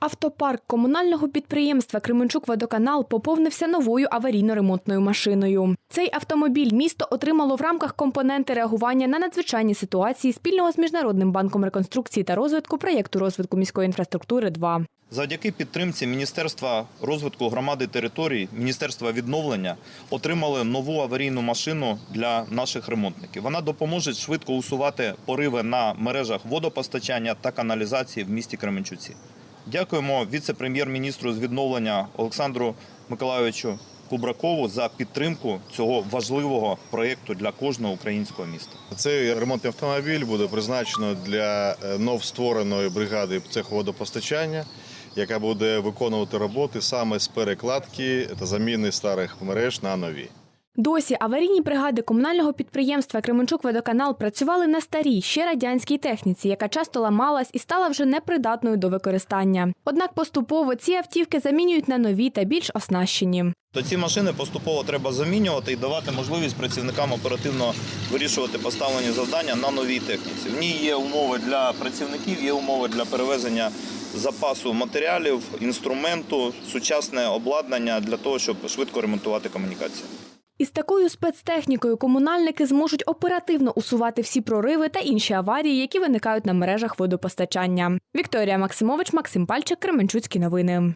Автопарк комунального підприємства Кременчук-Водоканал поповнився новою аварійно-ремонтною машиною. Цей автомобіль місто отримало в рамках компоненти реагування на надзвичайні ситуації спільного з Міжнародним банком реконструкції та розвитку проєкту розвитку міської інфраструктури 2 Завдяки підтримці Міністерства розвитку громади територій, Міністерства відновлення отримали нову аварійну машину для наших ремонтників. Вона допоможе швидко усувати пориви на мережах водопостачання та каналізації в місті Кременчуці. Дякуємо віце-прем'єр-міністру з відновлення Олександру Миколайовичу Кубракову за підтримку цього важливого проєкту для кожного українського міста. Цей ремонтний автомобіль буде призначено для е, новствореної бригади цеху водопостачання, яка буде виконувати роботи саме з перекладки та заміни старих мереж на нові. Досі аварійні бригади комунального підприємства Кременчук-Водоканал працювали на старій, ще радянській техніці, яка часто ламалась і стала вже непридатною до використання. Однак поступово ці автівки замінюють на нові та більш оснащені. То ці машини поступово треба замінювати і давати можливість працівникам оперативно вирішувати поставлені завдання на новій техніці. В ній є умови для працівників, є умови для перевезення запасу матеріалів, інструменту, сучасне обладнання для того, щоб швидко ремонтувати комунікації. Із такою спецтехнікою комунальники зможуть оперативно усувати всі прориви та інші аварії, які виникають на мережах водопостачання. Вікторія Максимович, Максим Пальчик, Кременчуцькі новини.